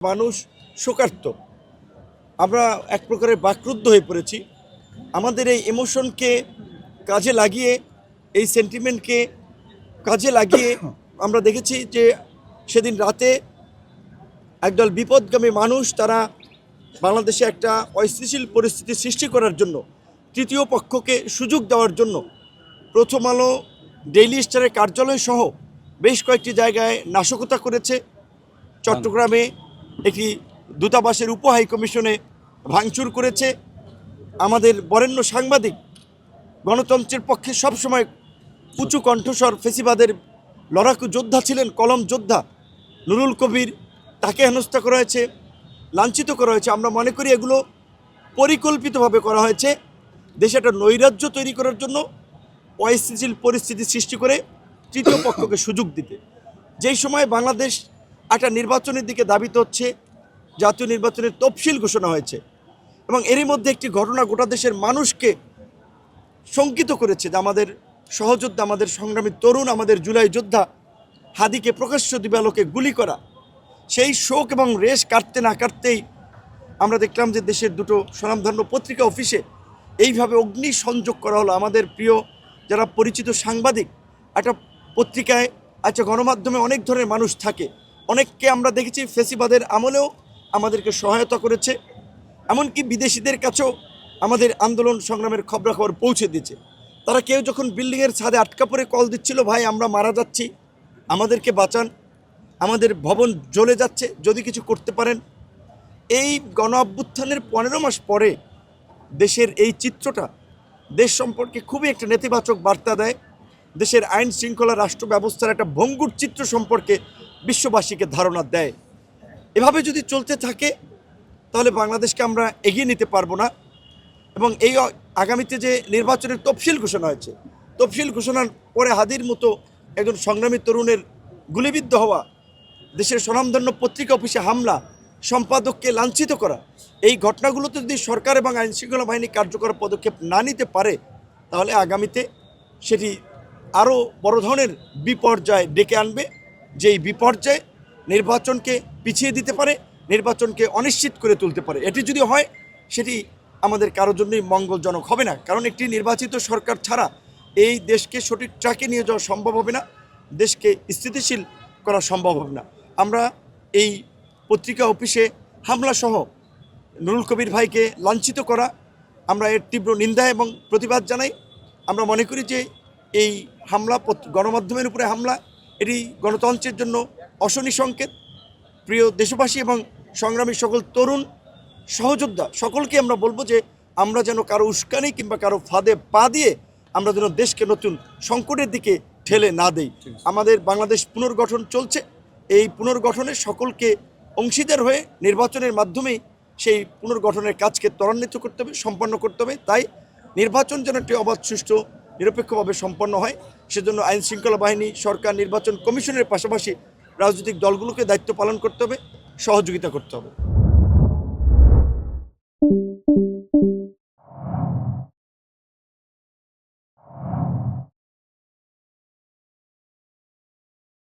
মানুষ শোকার্ত। আমরা এক প্রকারের বাকরুদ্ধ হয়ে পড়েছি। আমাদের এই ইমোশনকে কাজে লাগিয়ে এই সেন্টিমেন্টকে কাজে লাগিয়ে আমরা দেখেছি যে সেদিন রাতে একদল বিপদগামী মানুষ তারা বাংলাদেশে একটা অস্থিতিশীল পরিস্থিতি সৃষ্টি করার জন্য তৃতীয় পক্ষকে সুযোগ দেওয়ার জন্য প্রথম আলো ডেইলি স্টারের কার্যালয় সহ বেশ কয়েকটি জায়গায় নাশকতা করেছে। চট্টগ্রামে একটি দূতাবাসের উপ হাই কমিশনে ভাঙচুর করেছে। আমাদের বরেণ্য সাংবাদিক গণতন্ত্রের পক্ষে সবসময় উঁচু কণ্ঠস্বর ফেসিবাদের লড়াকু যোদ্ধা ছিলেন, কলম যোদ্ধা নুরুল কবির। তাকে হেনস্থা করা হয়েছে, লাঞ্ছিত করা হয়েছে। আমরা মনে করি এগুলো পরিকল্পিতভাবে করা হয়েছে। দেশে একটা নৈরাজ্য তৈরি করার জন্য অস্থিতিশীল পরিস্থিতি সৃষ্টি করে তৃতীয় পক্ষকে সুযোগ দিতে। যেই সময় বাংলাদেশ একটা নির্বাচনের দিকে দাবিত হচ্ছে, জাতীয় নির্বাচনের তফসিল ঘোষণা হয়েছে এবং এরই মধ্যে একটি ঘটনা গোটা দেশের মানুষকে শঙ্কিত করেছে যে আমাদের সহযোদ্ধা, আমাদের সংগ্রামী তরুণ, আমাদের জুলাই যোদ্ধা হাদিকে প্রকাশ্য দিবালোকে গুলি করা। সেই শোক এবং রেশ কাটতে না কাটতেই আমরা দেখলাম যে দেশের দুটো স্বনামধন্য পত্রিকা অফিসে এইভাবে অগ্নি সংযোগ করা হলো। আমাদের প্রিয় যারা পরিচিত সাংবাদিক, একটা পত্রিকায় আচ্ছা গণমাধ্যমে অনেক ধরনের মানুষ থাকে। অনেককে আমরা দেখেছি ফেসিবাদের আমলেও আমাদেরকে সহায়তা করেছে, এমনকি বিদেশিদের কাছেও আমাদের আন্দোলন সংগ্রামের খবরাখবর পৌঁছে দিয়েছে। তারা কেউ যখন বিল্ডিংয়ের ছাদে আটকা পড়ে কল দিচ্ছিল, ভাই, আমরা মারা যাচ্ছি, আমাদেরকে বাঁচান, আমাদের ভবন জ্বলে যাচ্ছে, যদি কিছু করতে পারেন। এই গণ অভ্যুত্থানের পনেরো মাস পরে দেশের এই চিত্রটা দেশ সম্পর্কে খুবই একটা নেতিবাচক বার্তা দেয়। দেশের আইন শৃঙ্খলা রাষ্ট্র ব্যবস্থার একটা ভঙ্গুর চিত্র সম্পর্কে বিশ্ববাসীকে ধারণা দেয়। এভাবে যদি চলতে থাকে, তাহলে বাংলাদেশকে আমরা এগিয়ে নিতে পারব না। এবং এই আগামীতে যে নির্বাচনের তফসিল ঘোষণা হয়েছে, তফসিল ঘোষণার পরে হাদির মতো একজন সংগ্রামী তরুণের গুলিবিদ্ধ হওয়া, দেশের স্বনামধন্য পত্রিকা অফিসে হামলা, সম্পাদককে লাঞ্ছিত করা, এই ঘটনাগুলোতে যদি সরকার এবং আইনশৃঙ্খলা বাহিনী কার্যকর পদক্ষেপ না নিতে পারে, তাহলে আগামীতে সেটি আরও বড় ধরনের বিপর্যয় ডেকে আনবে। যেই বিপর্যয় নির্বাচনকে পিছিয়ে দিতে পারে, নির্বাচনকে অনিশ্চিত করে তুলতে পারে। এটি যদি হয়, সেটি আমাদের কারোর জন্যই মঙ্গলজনক হবে না। কারণ একটি নির্বাচিত সরকার ছাড়া এই দেশকে সঠিক ট্র্যাকে নিয়ে যাওয়া সম্ভব হবে না, দেশকে স্থিতিশীল করা সম্ভব হবে না। আমরা এই পত্রিকা অফিসে হামলা সহ নুরুল কবির ভাইকে লাঞ্ছিত করা, আমরা এর তীব্র নিন্দা এবং প্রতিবাদ জানাই। আমরা মনে করি যে এই হামলা, গণমাধ্যমের উপরে হামলা এটি গণতন্ত্রের জন্য অশনি সংকেত। প্রিয় দেশবাসী এবং সংগ্রামী সকল তরুণ, সহযোদ্ধা, সকলকে আমরা বলব যে আমরা যেন কারও উস্কানি কিংবা কারও ফাঁদে পা দিয়ে আমরা যেন দেশকে নতুন সংকটের দিকে ঠেলে না দেই। আমাদের বাংলাদেশ পুনর্গঠন চলছে। এই পুনর্গঠনে সকলকে অংশীদার হয়ে নির্বাচনের মাধ্যমেই সেই পুনর্গঠনের কাজকে ত্বরান্বিত করতে হবে, সম্পন্ন করতে হবে। তাই নির্বাচন যেন একটি অবাধ, সুষ্ঠু নিরপেক্ষভাবে সম্পন্ন হয়। সেজন্য আইন শৃঙ্খলা বাহিনী, সরকার, নির্বাচন কমিশনের পাশাপাশি রাজনৈতিক দলগুলোকে দায়িত্ব পালন করতে হবে, সহযোগিতা করতে হবে।